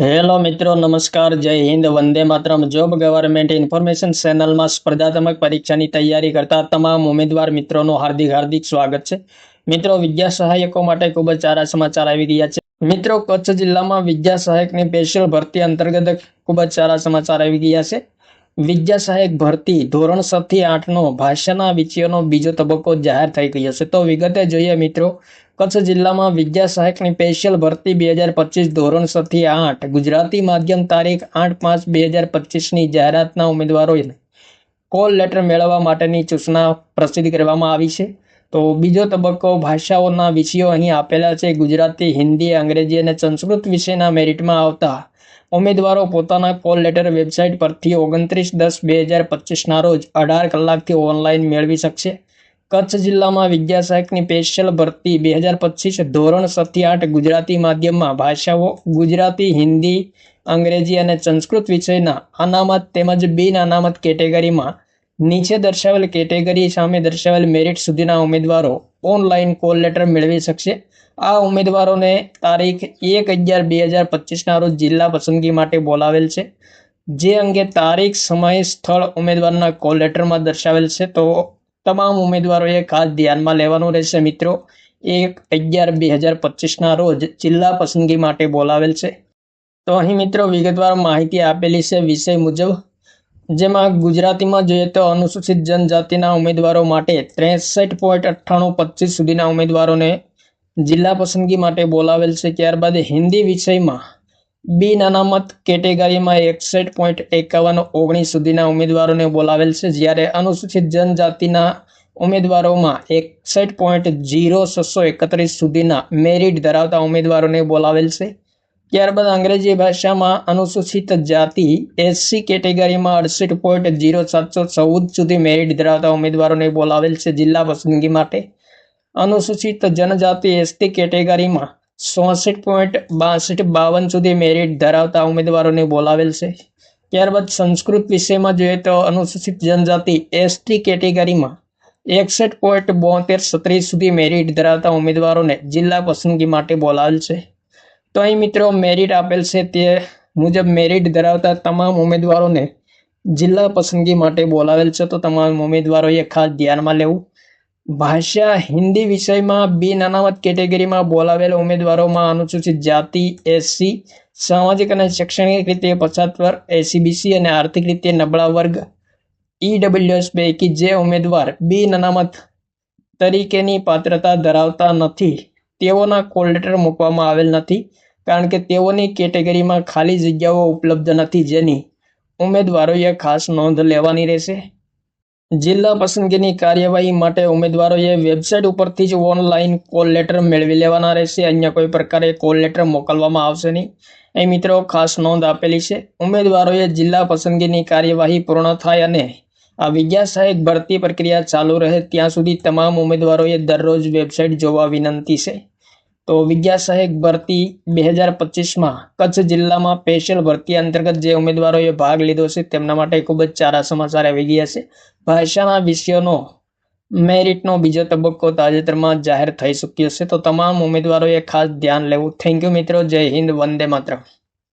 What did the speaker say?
Hello મિત્રો, નમસ્કાર, જય હિન્દ, વંદે માતરમ. જોબ ગવર્મેન્ટ ઇન્ફોર્મેશન ચેનલમાં સ્પર્ધાત્મક પરીક્ષાની તૈયારી કરતા તમામ ઉમેદવાર મિત્રોનું હાર્દિક હાર્દિક સ્વાગત છે. મિત્રો, વિદ્યા સહાયકો માટે ખૂબ જ સારા સમાચાર આવી ગયા છે. મિત્રો, કચ્છ જિલ્લામાં વિદ્યા સહાયકની સ્પેશિયલ ભરતી અંતર્ગત ખૂબ જ સારા સમાચાર આવી ગયા છે. વિદ્યા સહાયક ભરતી ધોરણ છ થી આઠનો ભાષાના વિષયોનો બીજો તબક્કો જાહેર થઈ ગયો છે તો વિગતે જોઈએ મિત્રો, કચ્છ જિલ્લામાં વિદ્યા સહાયકની સ્પેશિયલ ભરતી બે હજાર પચીસ ધોરણ છ થી આઠ, ગુજરાતી માધ્યમ તારીખ આઠ પાંચ બે હજાર પચીસની જાહેરાતના ઉમેદવારોને કોલ લેટર મેળવવા માટેની સૂચના પ્રસિદ્ધ કરવામાં આવી છે. તો બીજો તબક્કો ભાષાઓના વિષયો અહીં આપેલા છે. ગુજરાતી, હિન્દી, અંગ્રેજી અને સંસ્કૃત વિષયના મેરિટમાં આવતા ઉમેદવારો પોતાના કોલ લેટર વેબસાઇટ પરથી ઓગણત્રીસ દસ બે હજાર પચીસના રોજ અઢાર કલાકથી ઓનલાઈન મેળવી શકશે. કચ્છ જિલ્લામાં વિદ્યા સહાયકની સ્પેશિયલ ભરતી બે હજાર પચીસ ધોરણ સથી આઠ ગુજરાતી માધ્યમમાં ભાષાઓ, ગુજરાતી, હિન્દી, અંગ્રેજી અને સંસ્કૃત વિષયના અનામત તેમજ બિન અનામત કેટેગરીમાં નીચે દર્શાવેલ કેટેગરી સામે દર્શાવેલ મેરિટ સુધીના ઉમેદવારો ઓનલાઈન કોલ લેટર મેળવી શકશે. આ ઉમેદવારોને તારીખ એક અગિયાર બે હજાર પચીસના રોજ જિલ્લા પસંદગી માટે બોલાવેલ છે. જે અંગે તારીખ, સમય, સ્થળ ઉમેદવારના કોલ લેટરમાં દર્શાવેલ છે. તો તમામ ઉમેદવારોએ ખાસ ધ્યાનમાં લેવાનું રહેશે મિત્રો. એક અગિયાર બે હજાર પચીસના રોજ જિલ્લા પસંદગી માટે બોલાવેલ છે. તો અહીં મિત્રો વિગતવાર માહિતી આપેલી છે. વિષય મુજબ જેમાં ગુજરાતીમાં જોઈએ તો અનુસૂચિત જનજાતિના ઉમેદવારો માટે ત્રેસઠ પોઈન્ટ અઠ્ઠાણું પચીસ સુધીના ઉમેદવારોને જિલ્લા પસંદગી માટે બોલાવેલ છે. ત્યારબાદ હિન્દી વિષયમાં બિન અનામત કેટેગરીમાં એકસઠ પોઈન્ટ એકાવન ઓગણીસ સુધીના ઉમેદવારોને બોલાવેલ છે. જ્યારે અનુસૂચિત જનજાતિના ઉમેદવારોમાં એકસઠ પોઈન્ટ જીરો છસો એકત્રીસ સુધીના મેરિટ ધરાવતા ઉમેદવારોને બોલાવેલ છે. ત્યારબાદ અંગ્રેજી ભાષામાં અનુસૂચિત જાતિ એસસી કેટેગરીમાં અડસઠ પોઈન્ટ જીરો સાતસો ચૌદ સુધી મેરિટ ધરાવતા ઉમેદવારોને બોલાવેલ છે જિલ્લા પસંદગી માટે. અનુસૂચિત જનજાતિ એસટી કેટેગરીમાં ચોસઠ પોઈન્ટ બાસઠ બાવન સુધી મેરિટ ધરાવતા ઉમેદવારોને બોલાવેલ છે. ત્યારબાદ સંસ્કૃત વિષયમાં જોઈએ તો અનુસૂચિત જનજાતિ એસટી કેટેગરીમાં એકસઠ પોઈન્ટ બોતેર સત્રીસ સુધી મેરિટ ધરાવતા ઉમેદવારોને જિલ્લા પસંદગી માટે બોલાવેલ છે. તો અહીં મિત્રો મેરિટ આપેલ છે તે મુજબ મેરિટ ધરાવતા તમામ ઉમેદવારોને જિલ્લા પસંદગી માટે બોલાવેલ છે. તો તમામ ઉમેદવારોએ ખાસ ધ્યાનમાં લેવું. ભાષા, હિન્દી વિષયમાં બિન અનામત કેટેગરીમાં બોલાવેલ ઉમેદવારોમાં અનુસૂચિત જાતિ એસસી સામાજિક અને શૈક્ષણિક રીતે પછાત વર્ગ એસીબીસી અને આર્થિક રીતે નબળા વર્ગ ઈડબ્લ્યુએસ પૈકી જે ઉમેદવાર બિન અનામત તરીકેની પાત્રતા ધરાવતા નથી. તેઓના કોલ લેટર મૂકવામાં આવેલ નથી, કારણ કે તેઓની કેટેગરીમાં ખાલી જગ્યાઓ ઉપલબ્ધ નથી જેની ઉમેદવારોએ ખાસ નોંધ લેવાની રહેશે. જિલ્લા પસંદગીની કાર્યવાહી માટે ઉમેદવારોએ વેબસાઇટ ઉપરથી જ ઓનલાઈન કોલ લેટર મેળવી લેવાના રહેશે. અન્ય કોઈ પ્રકારે કોલ લેટર મોકલવામાં આવશે નહીં. એ મિત્રો ખાસ નોંધ આપેલી છે. ઉમેદવારોએ જિલ્લા પસંદગીની કાર્યવાહી પૂર્ણ થાય અને આ વિદ્યા સહાયક ભરતી પ્રક્રિયા ચાલુ રહે ત્યાં સુધી તમામ ઉમેદવારોએ દરરોજ વેબસાઇટ જોવા વિનંતી છે. તો વિદ્યા સહાયક ભરતી બે હજાર પચીસમાં કચ્છ જિલ્લામાં સ્પેશિયલ ભરતી અંતર્ગત જે ઉમેદવારોએ ભાગ લીધો છે, તેમના માટે ખૂબ જ સારા સમાચાર આવી ગયા છે. ભાષાના વિષયોનો મેરિટનો બીજો તબક્કો તાજેતરમાં જાહેર થઈ ચૂક્યો છે. તો તમામ ઉમેદવારોએ ખાસ ધ્યાન લેવું. થેન્ક યુ મિત્રો. જય હિન્દ. વંદે માતરમ.